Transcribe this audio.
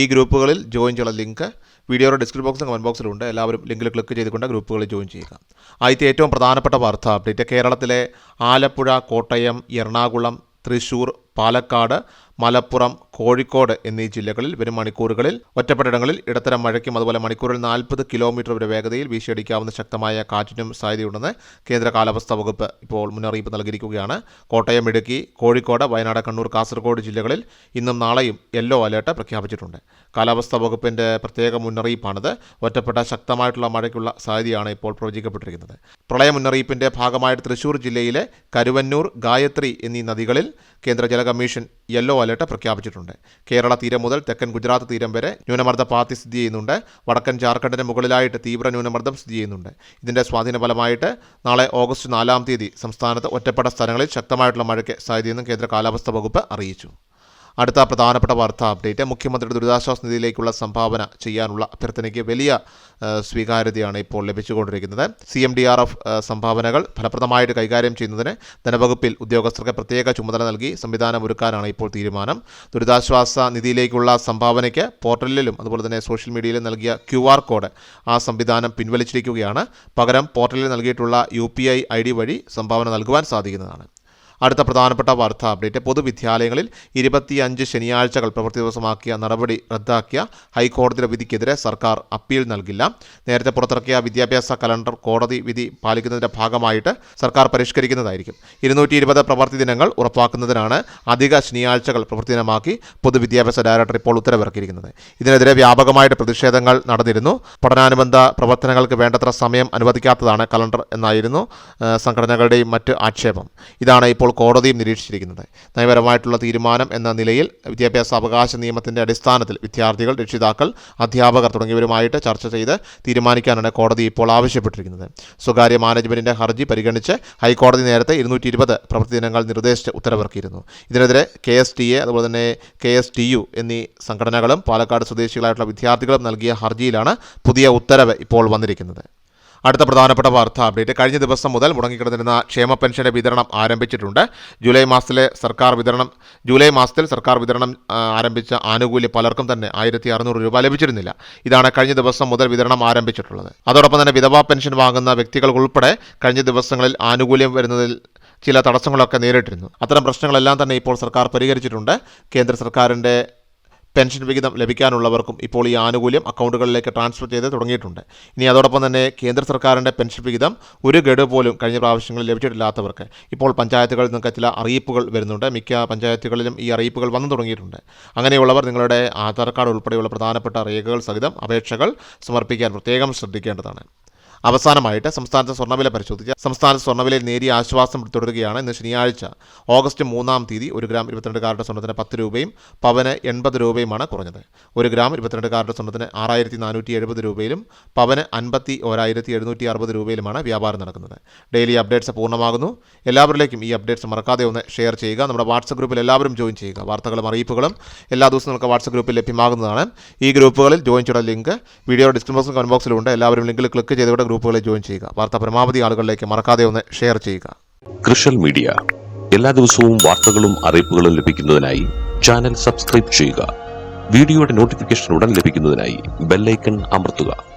ഈ ഗ്രൂപ്പുകളിൽ ജോയിൻ ചെയ്യാനുള്ള ലിങ്ക് വീഡിയോയുടെ ഡിസ്ക്രിപ്ഷൻ ബോക്സിലും കമന്റ് ബോക്സിലുണ്ട് എല്ലാവരും ലിങ്കിൽ ക്ലിക്ക് ചെയ്തുകൊണ്ട് ഗ്രൂപ്പുകളിൽ ജോയിൻ ചെയ്യുക. ആദ്യത്തെ ഏറ്റവും പ്രധാനപ്പെട്ട വാർത്ത അപ്ഡേറ്റ് കേരളത്തിലെ ആലപ്പുഴ കോട്ടയം എറണാകുളം തൃശൂർ പാലക്കാട് മലപ്പുറം കോഴിക്കോട് എന്നീ ജില്ലകളിൽ വരും മണിക്കൂറുകളിൽ ഒറ്റപ്പെട്ടിടങ്ങളിൽ ഇടത്തരം മഴയ്ക്കും അതുപോലെ മണിക്കൂറിൽ നാൽപ്പത് കിലോമീറ്റർ വരെ വേഗതയിൽ വീശിയടിക്കാവുന്ന ശക്തമായ കാറ്റിനും സാധ്യതയുണ്ടെന്ന് കേന്ദ്ര കാലാവസ്ഥാ വകുപ്പ് ഇപ്പോൾ മുന്നറിയിപ്പ് നൽകിയിരിക്കുകയാണ്. കോട്ടയം ഇടുക്കി കോഴിക്കോട് വയനാട് കണ്ണൂർ കാസർഗോഡ് ജില്ലകളിൽ ഇന്നും നാളെയും യെല്ലോ അലേർട്ട് പ്രഖ്യാപിച്ചിട്ടുണ്ട്. കാലാവസ്ഥാ വകുപ്പിന്റെ പ്രത്യേക മുന്നറിയിപ്പാണിത്. ഒറ്റപ്പെട്ട ശക്തമായിട്ടുള്ള മഴയ്ക്കുള്ള സാധ്യതയാണ് ഇപ്പോൾ പ്രവചിക്കപ്പെട്ടിരിക്കുന്നത്. പ്രളയ മുന്നറിയിപ്പിന്റെ ഭാഗമായിട്ട് തൃശൂർ ജില്ലയിലെ കരുവന്നൂർ ഗായത്രി എന്നീ നദികളിൽ കേന്ദ്ര ജല കമ്മീഷൻ യെല്ലോ അലേർട്ട് പ്രഖ്യാപിച്ചിട്ടുണ്ട്. കേരള തീരം മുതൽ തെക്കൻ ഗുജറാത്ത് തീരം വരെ ന്യൂനമർദ്ദ പാത്തി സ്ഥിതി ചെയ്യുന്നുണ്ട്. വടക്കൻ ജാർഖണ്ഡിന് മുകളിലായിട്ട് തീവ്ര ന്യൂനമർദ്ദം സ്ഥിതി ചെയ്യുന്നുണ്ട്. ഇതിന്റെ സ്വാധീന ഫലമായിട്ട് നാളെ ഓഗസ്റ്റ് നാലാം തീയതി സംസ്ഥാനത്ത് ഒറ്റപ്പെട്ട സ്ഥലങ്ങളിൽ ശക്തമായിട്ടുള്ള മഴയ്ക്ക് സാധ്യതയെന്നും കേന്ദ്ര കാലാവസ്ഥാ വകുപ്പ് അറിയിച്ചു. അടുത്ത പ്രധാനപ്പെട്ട വാർത്താ അപ്ഡേറ്റ്. മുഖ്യമന്ത്രിയുടെ ദുരിതാശ്വാസ നിധിയിലേക്കുള്ള സംഭാവന ചെയ്യാനുള്ള അഭ്യർത്ഥനയ്ക്ക് വലിയ സ്വീകാര്യതയാണ് ഇപ്പോൾ ലഭിച്ചുകൊണ്ടിരിക്കുന്നത്. C M D R F സംഭാവനകൾ ഫലപ്രദമായിട്ട് കൈകാര്യം ചെയ്യുന്നതിന് ധനവകുപ്പിൽ ഉദ്യോഗസ്ഥർക്ക് പ്രത്യേക ചുമതല നൽകി സംവിധാനം ഒരുക്കാനാണ് ഇപ്പോൾ തീരുമാനം. ദുരിതാശ്വാസ നിധിയിലേക്കുള്ള സംഭാവനയ്ക്ക് പോർട്ടലിലും അതുപോലെ തന്നെ സോഷ്യൽ മീഡിയയിലും നൽകിയ ക്യു ആർ കോഡ് ആ സംവിധാനം പിൻവലിച്ചിരിക്കുകയാണ്. പകരം പോർട്ടലിൽ നൽകിയിട്ടുള്ള U P I I D വഴി സംഭാവന നൽകുവാൻ സാധിക്കുന്നതാണ്. അടുത്ത പ്രധാനപ്പെട്ട വാർത്താ അപ്ഡേറ്റ്. പൊതുവിദ്യാലയങ്ങളിൽ ഇരുപത്തിയഞ്ച് ശനിയാഴ്ചകൾ പ്രവൃത്തി ദിവസമാക്കിയ നടപടി റദ്ദാക്കിയ ഹൈക്കോടതിയുടെ വിധിക്കെതിരെ സർക്കാർ അപ്പീൽ നൽകില്ല. നേരത്തെ പുറത്തിറക്കിയ വിദ്യാഭ്യാസ കലണ്ടർ കോടതി വിധി പാലിക്കുന്നതിന്റെ ഭാഗമായിട്ട് സർക്കാർ പരിഷ്കരിക്കുന്നതായിരിക്കും. ഇരുന്നൂറ്റി ഇരുപത് പ്രവൃത്തി ദിനങ്ങൾ ഉറപ്പാക്കുന്നതിനാണ് അധിക ശനിയാഴ്ചകൾ പ്രവൃത്തി ദിനമാക്കി പൊതുവിദ്യാഭ്യാസ ഡയറക്ടർ ഇപ്പോൾ ഉത്തരവിറക്കിയിരിക്കുന്നത്. ഇതിനെതിരെ വ്യാപകമായിട്ട് പ്രതിഷേധങ്ങൾ നടന്നിരുന്നു. പഠനാനുബന്ധ പ്രവർത്തനങ്ങൾക്ക് വേണ്ടത്ര സമയം അനുവദിക്കാത്തതാണ് കലണ്ടർ എന്നായിരുന്നു സംഘടനകളുടെയും മറ്റ് ആക്ഷേപം. ഇതാണ് ഇപ്പോൾ കോടതിയും നിരീക്ഷിച്ചിരിക്കുന്നത്. നയപരമായിട്ടുള്ള തീരുമാനം എന്ന നിലയിൽ വിദ്യാഭ്യാസ അവകാശ നിയമത്തിന്റെ അടിസ്ഥാനത്തിൽ വിദ്യാർത്ഥികൾ രക്ഷിതാക്കൾ അധ്യാപകർ തുടങ്ങിയവരുമായിട്ട് ചർച്ച ചെയ്ത് തീരുമാനിക്കാനാണ് കോടതി ഇപ്പോൾ ആവശ്യപ്പെട്ടിരിക്കുന്നത്. സ്വകാര്യ മാനേജ്മെന്റിന്റെ ഹർജി പരിഗണിച്ച് ഹൈക്കോടതി നേരത്തെ ഇരുന്നൂറ്റി ഇരുപത് പ്രവൃത്തി ദിനങ്ങൾ നിർദ്ദേശിച്ച് ഉത്തരവിറക്കിയിരുന്നു. ഇതിനെതിരെ കെ എസ് ടി എ അതുപോലെ തന്നെ കെ എസ് ടി യു എന്നീ സംഘടനകളും പാലക്കാട് സ്വദേശികളായിട്ടുള്ള വിദ്യാർത്ഥികളും നൽകിയ ഹർജിയിലാണ് പുതിയ ഉത്തരവ് ഇപ്പോൾ വന്നിരിക്കുന്നത്. അടുത്ത പ്രധാനപ്പെട്ട വാർത്താ അപ്ഡേറ്റ്. കഴിഞ്ഞ ദിവസം മുതൽ മുടങ്ങിക്കിടന്നിരുന്ന ക്ഷേമ പെൻഷന്റെ വിതരണം ആരംഭിച്ചിട്ടുണ്ട്. ജൂലൈ മാസത്തിലെ സർക്കാർ വിതരണം ജൂലൈ മാസത്തിൽ സർക്കാർ വിതരണം ആരംഭിച്ച ആനുകൂല്യം പലർക്കും തന്നെ ആയിരത്തി അറുന്നൂറ് രൂപ ലഭിച്ചിരുന്നില്ല. ഇതാണ് കഴിഞ്ഞ ദിവസം മുതൽ വിതരണം ആരംഭിച്ചിട്ടുള്ളത്. അതോടൊപ്പം തന്നെ വിധവാ പെൻഷൻ വാങ്ങുന്ന വ്യക്തികൾക്കുൾപ്പെടെ കഴിഞ്ഞ ദിവസങ്ങളിൽ ആനുകൂല്യം വരുന്നതിൽ ചില തടസ്സങ്ങളൊക്കെ നേരിട്ടിരുന്നു. അത്തരം പ്രശ്നങ്ങളെല്ലാം തന്നെ ഇപ്പോൾ സർക്കാർ പരിഹരിച്ചിട്ടുണ്ട്. കേന്ദ്ര സർക്കാരിന്റെ പെൻഷൻ വിഹിതം ലഭിക്കാനുള്ളവർക്കും ഇപ്പോൾ ഈ ആനുകൂല്യം അക്കൗണ്ടുകളിലേക്ക് ട്രാൻസ്ഫർ ചെയ്ത് തുടങ്ങിയിട്ടുണ്ട്. ഇനി അതോടൊപ്പം തന്നെ കേന്ദ്ര സർക്കാരിന്റെ പെൻഷൻ വിഹിതം ഒരു ഗഡു പോലും കഴിഞ്ഞ പ്രാവശ്യങ്ങളിൽ ലഭിച്ചിട്ടില്ലാത്തവർക്ക് ഇപ്പോൾ പഞ്ചായത്തുകളിൽ നിന്നൊക്കെ ചില അറിയിപ്പുകൾ വരുന്നുണ്ട്. മിക്ക പഞ്ചായത്തുകളിലും ഈ അറിയിപ്പുകൾ വന്നു തുടങ്ങിയിട്ടുണ്ട്. അങ്ങനെയുള്ളവർ നിങ്ങളുടെ ആധാർ കാർഡ് ഉൾപ്പെടെയുള്ള പ്രധാനപ്പെട്ട രേഖകൾ സഹിതം അപേക്ഷകൾ സമർപ്പിക്കാൻ പ്രത്യേകം ശ്രദ്ധിക്കേണ്ടതാണ്. അവസാനമായിട്ട് സംസ്ഥാനത്തെ സ്വർണവില പരിശോധിച്ച സംസ്ഥാനത്ത് സ്വർണവിലയിൽ നേരിയ ആശ്വാസം തുടരുകയാണ്. ഇന്ന് ശനിയാഴ്ച ഓഗസ്റ്റ് മൂന്നാം തീയതി ഒരു ഗ്രാം ഇരുപത്തിരണ്ട് കാരുടെ സ്വർണത്തിന് പത്ത് രൂപയും പവന് എൺപത് രൂപയുമാണ് കുറഞ്ഞത്. ഒരു ഗ്രാം ഇരുപത്തിരണ്ട് കാരുടെ സ്വർണത്തിന് ആറായിരത്തി നാനൂറ്റി എഴുപത് രൂപയിലും പവന് അൻപത്തി ഒരായിരത്തി എഴുന്നൂറ്റി അറുപത് രൂപയിലുമാണ് വ്യാപാരം നടക്കുന്നത്. ഡെയിലി അപ്ഡേറ്റ്സ് പൂർണമാകുന്നു. എല്ലാവരിലേക്കും ഈ അപ്ഡേറ്റ്സ് മറക്കാതെ ഒന്ന് ഷെയർ ചെയ്യുക. നമ്മുടെ വാട്സപ്പ് ഗ്രൂപ്പിൽ എല്ലാവരും ജോയിൻ ചെയ്യുക. വാർത്തകളും അറിയിപ്പുകളും എല്ലാ ദിവസവും നമുക്ക് വാട്സപ്പ് ഗ്രൂപ്പിൽ ലഭ്യമാകുന്നതാണ്. ഈ ഗ്രൂപ്പുകളിൽ ജോയിൻ ചെയ്യുന്ന ലിങ്ക്. വീഡിയോ ഡിസ്ക്രിപ്ഷൻ ബോക്സിൽ ഉണ്ട്. എല്ലാവരും ലിങ്കിൽ ക്ലിക്ക് ചെയ്തുകൊണ്ട് ഗ്രൂപ്പുകളിൽ ജോയിൻ ചെയ്യുക. വാർത്ത പരമാവധി ആളുകളിലേക്ക് മറക്കാതെ ഒന്ന് ഷെയർ ചെയ്യുക. കൃഷൽ മീഡിയ. എല്ലാ ദിവസവും വാർത്തകളും അറിയിപ്പുകളും ലഭിക്കുന്നതിനായി ചാനൽ സബ്സ്ക്രൈബ് ചെയ്യുക. വീഡിയോയുടെ നോട്ടിഫിക്കേഷൻ ഉടൻ ലഭിക്കുന്നതിനായി ബെല്ലൈക്കൺ അമർത്തുക.